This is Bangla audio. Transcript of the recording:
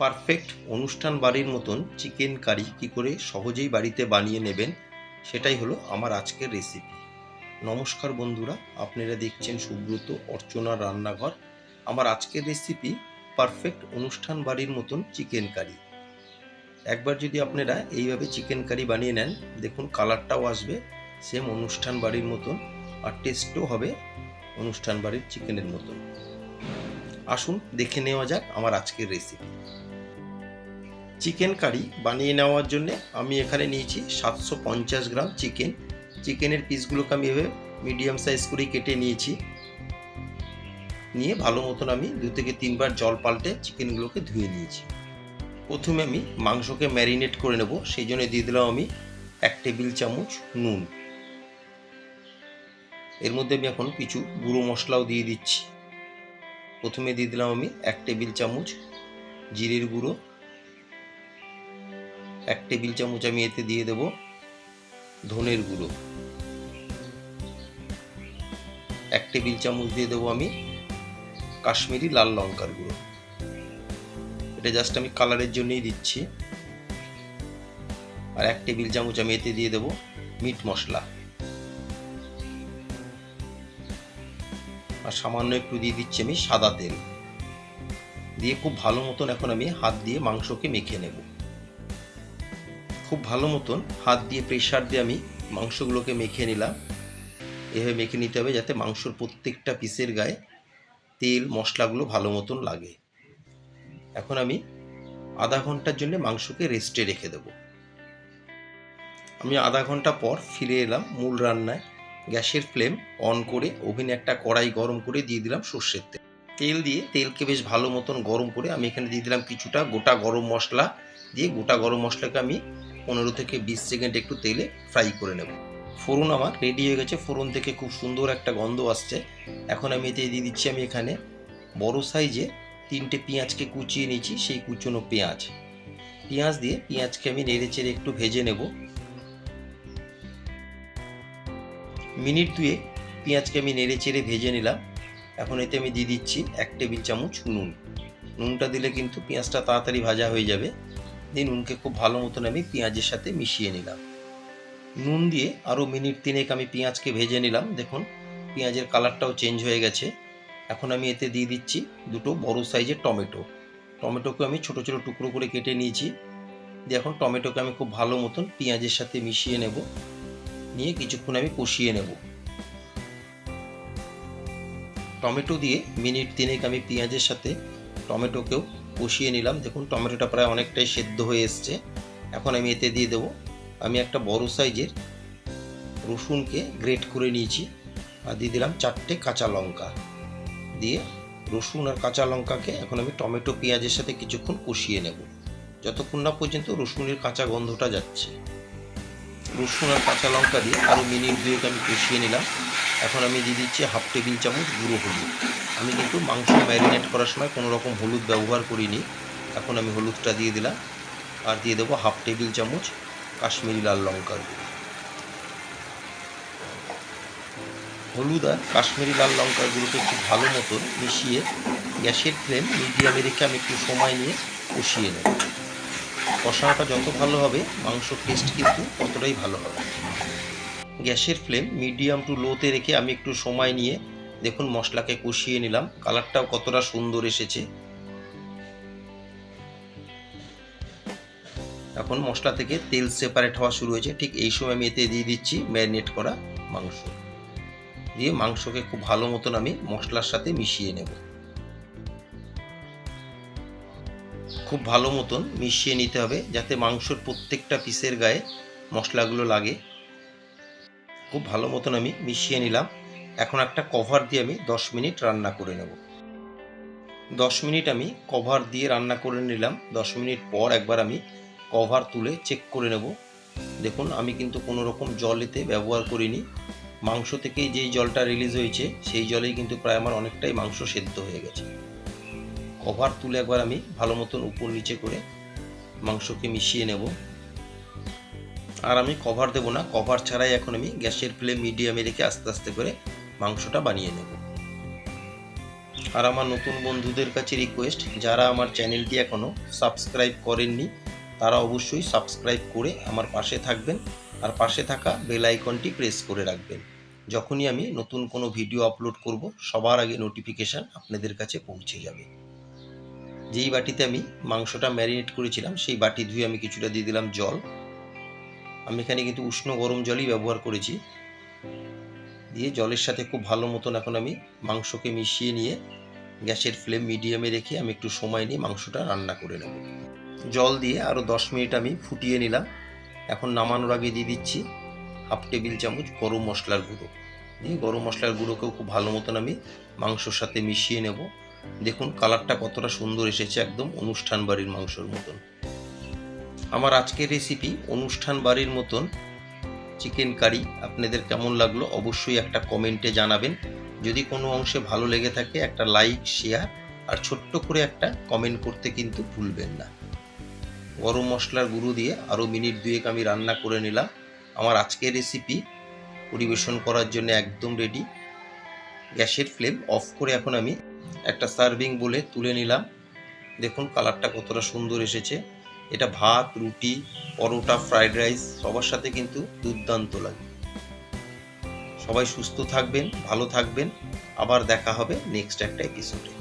পারফেক্ট অনুষ্ঠান বাড়ির মতন চিকেন কারি কি করে সহজেই বাড়িতে বানিয়ে নেবেন সেটাই হলো আমার আজকের রেসিপি নমস্কার বন্ধুরা, আপনারা দেখছেন সুব্রত অর্চনার রান্নাঘর। আমার আজকের রেসিপি পারফেক্ট অনুষ্ঠান বাড়ির মতন চিকেন কারি একবার যদি আপনারা এইভাবে চিকেন কারি বানিয়ে নেন, দেখুন কালারটাও আসবে সেম অনুষ্ঠান বাড়ির মতন আর টেস্টও হবে অনুষ্ঠান বাড়ির চিকেনের মতন। আসুন, দেখে নেওয়া যাক আমার আজকের রেসিপি চিকেন কারি বানিয়ে নেওয়ার জন্য আমি এখানে নিয়েছি সাতশো পঞ্চাশ গ্রাম চিকেন। চিকেনের পিসগুলোকে আমি এভাবে মিডিয়াম সাইজ করে কেটে নিয়েছি। নিয়ে ভালো মতন আমি দু থেকে তিনবার জল পাল্টে চিকেনগুলোকে ধুয়ে নিয়েছি। প্রথমে আমি মাংসকে ম্যারিনেট করে নেব, সেই জন্য দিয়ে দিলাম আমি এক টেবিল চামচ নুন। এর মধ্যে আমি এখন কিছু গুঁড়ো মশলাও দিয়ে দিচ্ছি। প্রথমে দিয়ে দিলাম আমি এক টেবিল চামচ জিরের গুঁড়ো। এক টেবিল চামচ আমি এতে দিয়ে দেব ধনের গুঁড়ো। এক টেবিল চামচ দিয়ে দেবো আমি কাশ্মীরি লাল লঙ্কার গুঁড়ো। এটা জাস্ট আমি কালারের জন্যই দিচ্ছি। আর এক টেবিল চামচ আমি এতে দিয়ে দেবো মিট মশলা। আর সামান্য একটু দিয়ে দিচ্ছি আমি সাদা তেল। দিয়ে খুব ভালো মতন এখন আমি হাত দিয়ে মাংসকে মেখে নেব। খুব ভালো মতন হাত দিয়ে প্রেশার দিয়ে আমি মাংসগুলোকে মেখে নিলাম। এভাবে মেখে নিতে হবে যাতে মাংসর প্রত্যেকটা পিসের গায়ে তেল, মশলাগুলো ভালো মতন লাগে। এখন আমি আধা ঘণ্টার জন্য মাংসকে রেস্টে রেখে দেব। আমি আধা ঘণ্টা পর ফিরে এলাম মূল রান্নায়। গ্যাসের ফ্লেম অন করে ওভেনে একটা কড়াই গরম করে দিয়ে দিলাম সর্ষের তেল। তেল দিয়ে তেলকে বেশ ভালো মতন গরম করে আমি এখানে দিয়ে দিলাম কিছুটা গোটা গরম মশলা দিয়ে গোটা গরম মশলাকে আমি পনেরো থেকে বিশ সেকেন্ড একটু তেলে ফ্রাই করে নেব। ফোড়ন আমার রেডি হয়ে গেছে। ফোড়ন থেকে খুব সুন্দর একটা গন্ধ আসছে। এখন আমি এতে দিয়ে দিচ্ছি আমি এখানে বড় সাইজে তিনটে পেঁয়াজকে কুচিয়ে নিয়েছি, সেই কুচনো পেঁয়াজ। পেঁয়াজ দিয়ে পেঁয়াজকে আমি নেড়ে চেড়ে একটু ভেজে নেব। মিনিট দুয়ে পেঁয়াজকে আমি নেড়ে চেড়ে ভেজে নিলাম। এখন এতে আমি দিয়ে দিচ্ছি এক টেবিল চামচ নুন। নুনটা দিলে কিন্তু পেঁয়াজটা তাড়াতাড়ি ভাজা হয়ে যাবে। দিয়ে নুনকে খুব ভালো মতন আমি পেঁয়াজের সাথে মিশিয়ে নিলাম। নুন দিয়ে আরও মিনিট তিনেক আমি পেঁয়াজকে ভেজে নিলাম। দেখুন, পেঁয়াজের কালারটাও চেঞ্জ হয়ে গেছে। এখন আমি এতে দিয়ে দিচ্ছি দুটো বড় সাইজের টমেটো। টমেটোকে আমি ছোট ছোট টুকরো করে কেটে নিয়েছি। দিয়ে এখন টমেটোকে আমি খুব ভালো মতন পেঁয়াজের সাথে মিশিয়ে নেব। নিয়ে কিছুক্ষণ আমি কষিয়ে নেব। টমেটো দিয়ে মিনিট তিনেক আমি পেঁয়াজের সাথে টমেটোকেও কষিয়ে নিলাম। দেখুন, টমেটোটা প্রায় অনেকটাই সেদ্ধ হয়ে এসছে। এখন আমি এতে দিয়ে দেবো, আমি একটা বড় সাইজের রসুনকে গ্রেট করে নিয়েছি। আর দিয়ে দিলাম চারটে কাঁচা লঙ্কা। দিয়ে রসুন আর কাঁচা লঙ্কাকে এখন আমি টমেটো পেঁয়াজের সাথে কিছুক্ষণ কষিয়ে নেব। যতক্ষণ না পর্যন্ত রসুনের কাঁচা গন্ধটা যাচ্ছে। রসুন আর কাঁচা লঙ্কা দিয়ে আরও মিনিট দুয়েক আমি কষিয়ে নিলাম। এখন আমি দিয়ে দিচ্ছি হাফ টেবিল চামচ গুঁড়ো হলুদ। আমি কিন্তু মাংস ম্যারিনেট করার সময় কোনো রকম হলুদ ব্যবহার করিনি। এখন আমি হলুদটা দিয়ে দিলাম। আর দিয়ে দেবো হাফ টেবিল চামচ কাশ্মীরি লাল লঙ্কার হলুদ আর কাশ্মীরি লাল লঙ্কার গুঁড়োকে খুব ভালো মতন মিশিয়ে গ্যাসের ফ্লেম মিডিয়ামে রেখে আমি একটু সময় নিয়ে কষিয়ে নেব। কষানোটা যত ভালো হবে, মাংস টেস্ট কিন্তু ততটাই ভালো হবে। গ্যাসের ফ্লেম মিডিয়াম টু লোতে রেখে আমি একটু সময় নিয়ে দেখুন মশলাকে কষিয়ে নিলাম। কালারটাও কতটা সুন্দর এসেছে। এখন মশলা থেকে তেল সেপারেট হওয়া শুরু হয়েছে। ঠিক এই সময় আমি এতে দিয়ে দিচ্ছি ম্যারিনেট করা মাংস। দিয়ে মাংসকে খুব ভালো মতন আমি মশলার সাথে মিশিয়ে নেব। খুব ভালো মতন মিশিয়ে নিতে হবে যাতে মাংসর প্রত্যেকটা পিসের গায়ে মশলাগুলো লাগে। খুব ভালো মতন আমি মিশিয়ে নিলাম। এখন একটা কভার দিয়ে আমি দশ মিনিট রান্না করে নেব। দশ মিনিট আমি কভার দিয়ে রান্না করে নিলাম। দশ মিনিট পর একবার আমি কভার তুলে চেক করে নেব। দেখুন, আমি কিন্তু কোনো রকম জল এতে ব্যবহার করিনি। মাংস থেকে যেই জলটা রিলিজ হয়েছে, সেই জলেই কিন্তু প্রায় আমার অনেকটাই মাংস সেদ্ধ হয়ে গেছে। কভার তুলে একবার আমি ভালো মতন উপর নিচে করে মাংসকে মিশিয়ে নেব। আর আমি কভার দেবো না কভার ছাড়াই এখন আমি গ্যাসের ফ্লেম মিডিয়ামে রেখে আস্তে আস্তে করে মাংসটা বানিয়ে নেব। আর আমার নতুন বন্ধুদের কাছে রিকোয়েস্ট যারা আমার চ্যানেলটি এখনও সাবস্ক্রাইব করেননি, তারা অবশ্যই সাবস্ক্রাইব করে আমার পাশে থাকবেন, আর পাশে থাকা বেল আইকনটি প্রেস করে রাখবেন। যখনই আমি নতুন কোনো ভিডিও আপলোড করব, সবার আগে নোটিফিকেশান আপনাদের কাছে পৌঁছে যাবে। যেই বাটিতে আমি মাংসটা ম্যারিনেট করেছিলাম, সেই বাটি ধুয়ে আমি কিছুটা দিয়ে দিলাম জল। আমি এখানে কিন্তু উষ্ণ গরম জলই ব্যবহার করেছি। দিয়ে জলের সাথে খুব ভালো মতন এখন আমি মাংসকে মিশিয়ে নিয়ে গ্যাসের ফ্লেম মিডিয়ামে রেখে আমি একটু সময় নিয়ে মাংসটা রান্না করে নেব। জল দিয়ে আরও দশ মিনিট আমি ফুটিয়ে নিলাম। এখন নামানোর আগে দিয়ে দিচ্ছি হাফ টেবিল চামচ গরম মশলার গুঁড়ো। দিয়ে গরম মশলার গুঁড়োকেও খুব ভালো মতন আমি মাংসর সাথে মিশিয়ে নেব। দেখুন, কালারটা কতটা সুন্দর এসেছে একদম অনুষ্ঠান বাড়ির মাংসর মতন। আমার আজকের রেসিপি অনুষ্ঠান বাড়ির মতন চিকেন কারি আপনাদের কেমন লাগল অবশ্যই একটা কমেন্টে জানাবেন। যদি কোনো অংশে ভালো লেগে থাকে, একটা লাইক শেয়ার আর ছোট্ট করে একটা কমেন্ট করতে কিন্তু ভুলবেন না। গরম মশলার গুঁড়ো দিয়ে আরও মিনিট দুয়েক আমি রান্না করে নিলাম। আমার আজকের রেসিপি পরিবেশন করার জন্য একদম রেডি গ্যাসের ফ্লেম অফ করে এখন আমি একটা সার্ভিং বলে তুলে নিলাম। দেখুন কালারটা কতটা সুন্দর এসেছে। এটা ভাত, রুটি, পরোটা ফ্রাইড রাইস সবার সাথে কিন্তু দুর্দান্ত লাগে। সবাই সুস্থ থাকবেন, ভালো থাকবেন। আবার দেখা হবে নেক্সট একটা এপিসোডে